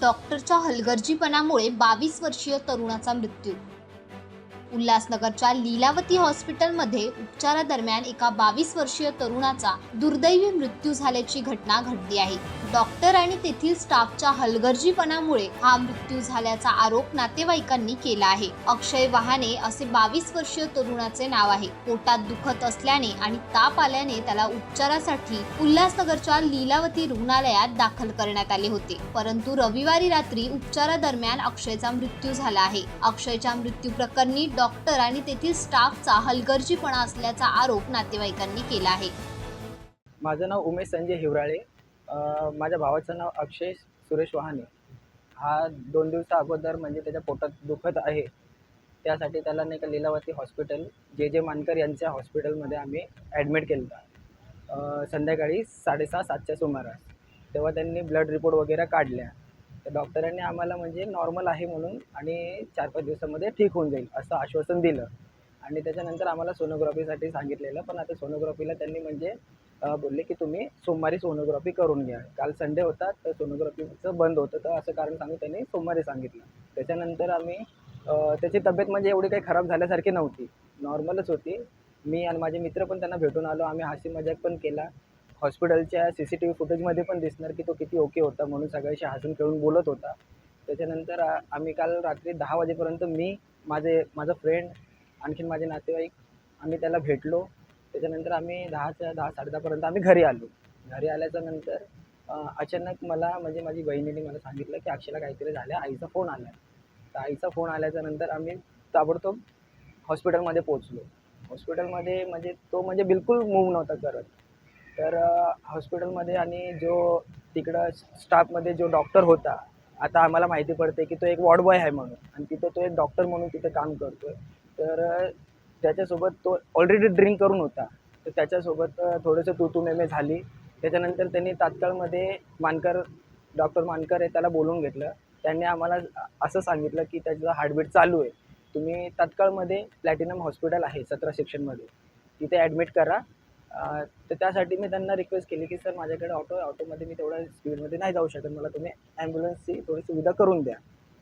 डॉक्टरच्या हलगर्जीपणामुळे बावीस वर्षीय तरुणाचा मृत्यू. उल्हासनगरच्या लीलावती हॉस्पिटलमध्ये उपचारादरम्यान एका बावीस वर्षीय तरुणाचा दुर्दैवी मृत्यू झाल्याची घटना घडली आहे. डॉक्टर आणि तेथील स्टाफच्या हलगर्जीपणामुळे हा मृत्यू झाल्याचा आरोप नातेवाईकांनी केला आहे. अक्षय वहाने असे बावीस वर्षीय तरुणाचे नाव आहे. पोटात दुखत असल्याने आणि ताप आल्याने त्याला उपचारासाठी उल्हासनगरच्या लीलावती रुग्णालयात दाखल करण्यात आले होते. परंतु रविवारी रात्री उपचारादरम्यान अक्षयचा मृत्यू झाला आहे. अक्षयच्या मृत्यू प्रकरणी डॉक्टर आणि तेथील स्टाफचा हलगर्जीपणा असल्याचा आरोप नातेवाईकांनी केला आहे. माझं नाव उमेश संजय हिवराळे. माझ्या भावाचं नाव अक्षय सुरेश वहाने. हा दोन दिवसा अगोदर म्हणजे त्याच्या पोटात दुखत आहे. त्यासाठी त्याला नाही का लीलावती हॉस्पिटल जे जे मानकर यांच्या हॉस्पिटलमध्ये आम्ही ॲडमिट केलं. होतं संध्याकाळी साडेसहा सातच्या सुमारास. तेव्हा त्यांनी ब्लड रिपोर्ट वगैरे काढल्या. तर डॉक्टरांनी आम्हाला म्हणजे नॉर्मल आहे म्हणून आणि चार पाच दिवसामध्ये ठीक होऊन जाईल असं आश्वासन दिलं. आणि त्याच्यानंतर आम्हाला सोनोग्राफीसाठी सांगितलेलं पण आता सोनोग्राफीला त्यांनी म्हणजे बोलले की तुम्ही सोमवारी सोनोग्राफी करून घ्या. काल संडे होता तर सोनोग्राफीचं बंद होतं तर असं कारण सांगून त्यांनी सोमवारी सांगितलं. त्याच्यानंतर आम्ही त्याची तब्येत म्हणजे एवढी काही खराब झाल्यासारखी नव्हती. नॉर्मलच होती. मी आणि माझे मित्र पण त्यांना भेटून आलो. आम्ही हसी मजाक पण केला. हॉस्पिटलच्या सी सी टी व्ही फुटेजमध्ये पण दिसणार की तो किती ओके होता म्हणून सगळ्याशी हसून खेळून बोलत होता. त्याच्यानंतर आम्ही काल रात्री दहा वाजेपर्यंत मी माझे माझा फ्रेंड आणखीन माझे नातेवाईक आम्ही त्याला भेटलो. त्याच्यानंतर आम्ही दहाच्या दहा साडेदहापर्यंत आम्ही घरी आलो. घरी आल्याच्यानंतर अचानक मला म्हणजे माझी बहिणीने मला सांगितलं की अक्षयला काहीतरी झालं आईचा फोन आला. तर आईचा फोन आल्याच्यानंतर आम्ही ताबडतोब हॉस्पिटलमध्ये पोचलो हॉस्पिटलमध्ये म्हणजे तो म्हणजे बिलकुल मूव नव्हता करत. तर हॉस्पिटलमध्ये आणि जो तिकडं स्टाफमध्ये जो डॉक्टर होता आता आम्हाला माहिती पडते की तो एक वॉर्ड बॉय आहे म्हणून. आणि तिथं तो एक डॉक्टर म्हणून तिथं काम करतो आहे तर त्याच्यासोबत तो ऑलरेडी ड्रिंक करून होता. तर त्याच्यासोबत थोडंसं तू तू नेमे झाली. त्याच्यानंतर त्यांनी तात्काळमध्ये मानकर डॉक्टर मानकर आहे त्याला बोलवून घेतलं. त्यांनी आम्हाला असं सांगितलं की त्याचं हार्टबीट चालू आहे. तुम्ही तात्काळमध्ये प्लॅटिनम हॉस्पिटल आहे सतरा सेक्शनमध्ये तिथे ॲडमिट करा. तर त्यासाठी मी त्यांना रिक्वेस्ट केली की सर माझ्याकडे ऑटो आहे ऑटोमध्ये मी तेवढ्या स्पीडमध्ये नाही जाऊ शकत. मला तुम्ही ॲम्ब्युलन्सची थोडी सुविधा करून द्या.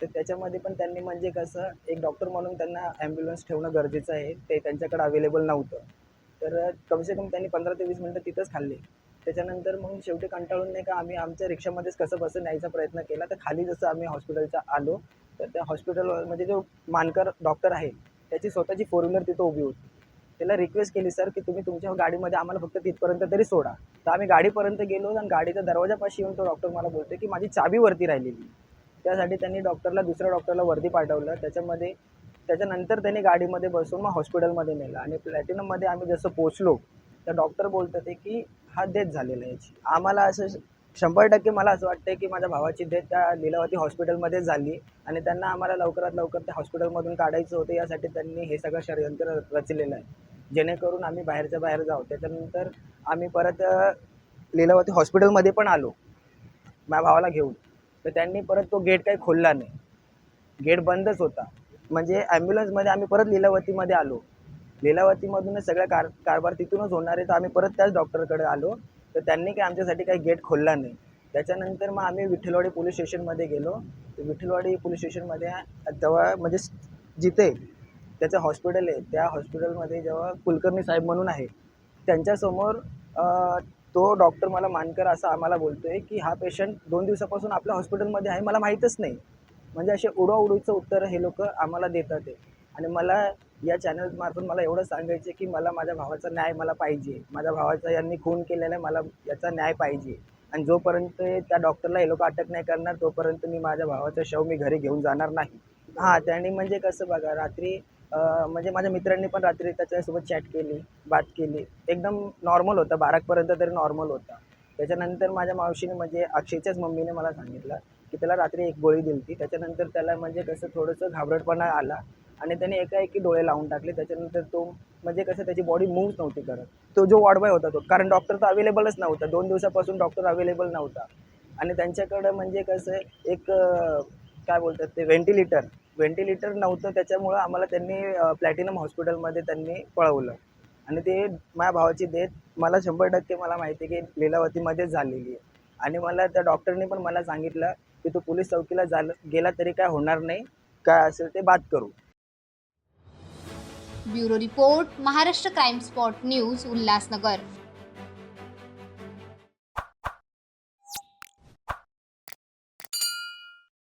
तर त्याच्यामध्ये पण त्यांनी म्हणजे कसं एक डॉक्टर म्हणून त्यांना ॲम्ब्युलन्स ठेवणं गरजेचं आहे. ते त्यांच्याकडे अवेलेबल नव्हतं. तर कमसे कम त्यांनी पंधरा ते वीस मिनटं तिथंच खाल्ली. त्याच्यानंतर मग शेवटी कंटाळून नाही का आम्ही आमच्या रिक्षामध्येच कसं बसं न्यायचा प्रयत्न केला. तर खाली जसं आम्ही हॉस्पिटलच्या आलो तर त्या हॉस्पिटल म्हणजे जो मानकर डॉक्टर आहे त्याची स्वतःची फोर व्हीलर तिथं उभी होती. त्याला रिक्वेस्ट केली सर की तुम्ही तुमच्या गाडीमध्ये आम्हाला फक्त तिथपर्यंत तरी सोडा. तर आम्ही गाडीपर्यंत गेलो आणि गाडीच्या दरवाजापाशी येऊन तो डॉक्टर मला बोलतो की माझी चाबी वरती राहिलेली त्यासाठी त्यांनी डॉक्टरला दुसऱ्या डॉक्टरला वरती पाठवलं. त्याच्यामध्ये त्याच्यानंतर त्यांनी गाडीमध्ये बसून मग हॉस्पिटलमध्ये नेलं. आणि प्लॅटिनममध्ये आम्ही जसं पोचलो तर डॉक्टर बोलत होते की हा डेथ झालेला आहे. याची आम्हाला असं शंभर टक्के मला असं वाटतं की माझ्या भावाची डेथ त्या लीलावती हॉस्पिटलमध्ये झाली. आणि त्यांना आम्हाला लवकरात लवकर त्या हॉस्पिटलमधून काढायचं होतं. यासाठी त्यांनी हे सगळं षडयंत्र रचलेलं आहे. जेणेकरून आम्ही बाहेरच्या बाहेर जाऊ. त्याच्यानंतर आम्ही परत लिलावती लीलावती हॉस्पिटलमध्ये पण आलो. माझ्या भावाला घेऊन. तर त्यांनी परत तो गेट काही खोलला नाही. गेट बंदच होता. म्हणजे ॲम्ब्युलन्समध्ये आम्ही परत लिलावतीमध्ये आलो. लीलावतीमधूनच सगळ्या कार कारभार तिथूनच होणार आहे तर आम्ही परत त्याच डॉक्टरकडे आलो. तर त्यांनी काही आमच्यासाठी काही गेट खोलला नाही. त्याच्यानंतर मग आम्ही विठ्ठलवाडी पोलीस स्टेशनमध्ये गेलो. तर विठ्ठलवाडी पोलीस स्टेशनमध्ये तेव्हा म्हणजे जिथे त्याचं हॉस्पिटल आहे त्या हॉस्पिटलमध्ये जेव्हा कुलकर्णी साहेब म्हणून आहे त्यांच्यासमोर तो डॉक्टर मला मानकर असं आम्हाला बोलतो आहे की हा पेशंट दोन दिवसापासून आपल्या हॉस्पिटलमध्ये आहे मला माहीतच नाही. म्हणजे असे उडवाउडीचं उत्तर हे लोक आम्हाला देतात आहे आणि मला या चॅनलमार्फत मला एवढं सांगायचं की मला माझ्या भावाचा न्याय मला पाहिजे. माझ्या भावाचा यांनी खून केलेला आहे मला याचा न्याय पाहिजे. आणि जोपर्यंत त्या डॉक्टरला हे लोक अटक नाही करणार तोपर्यंत मी माझ्या भावाचा शव मी घरी घेऊन जाणार नाही. हां त्यांनी म्हणजे कसं बघा रात्री म्हणजे माझ्या मित्रांनी पण रात्री त्याच्यासोबत चॅट केली बात केली. एकदम नॉर्मल होतं बारापर्यंत तरी नॉर्मल होता. त्याच्यानंतर माझ्या मावशीने म्हणजे अक्षयच्याच मम्मीने मला सांगितलं की त्याला रात्री एक गोळी दिली होती त्याच्यानंतर त्याला म्हणजे कसं थोडंसं घाबरटपणा आला आणि त्याने एकाएकी डोळे लावून टाकले. त्याच्यानंतर तो म्हणजे कसं त्याची बॉडी मूव्ह नव्हती करत. तो जो वॉर्ड होता तो कारण डॉक्टर तर अवेलेबलच नव्हता. दोन दिवसापासून डॉक्टर अवेलेबल नव्हता. आणि त्यांच्याकडं म्हणजे कसं एक काय बोलतात ते व्हेंटिलेटर व्हेंटिलेटर नव्हतं त्याच्यामुळं आम्हाला त्यांनी प्लॅटिनम हॉस्पिटलमध्ये त्यांनी पळवलं. आणि ते माझ्या भावाची देत मला शंभर टक्के मला माहिती आहे की लीलावतीमध्येच झालेली आहे. आणि मला त्या डॉक्टरने पण मला सांगितलं की तू पोलीस चौकीला झालं गेला तरी काय होणार नाही काय असेल ते बात करू. Bureau report Maharashtra crime spot news Ulhasnagar.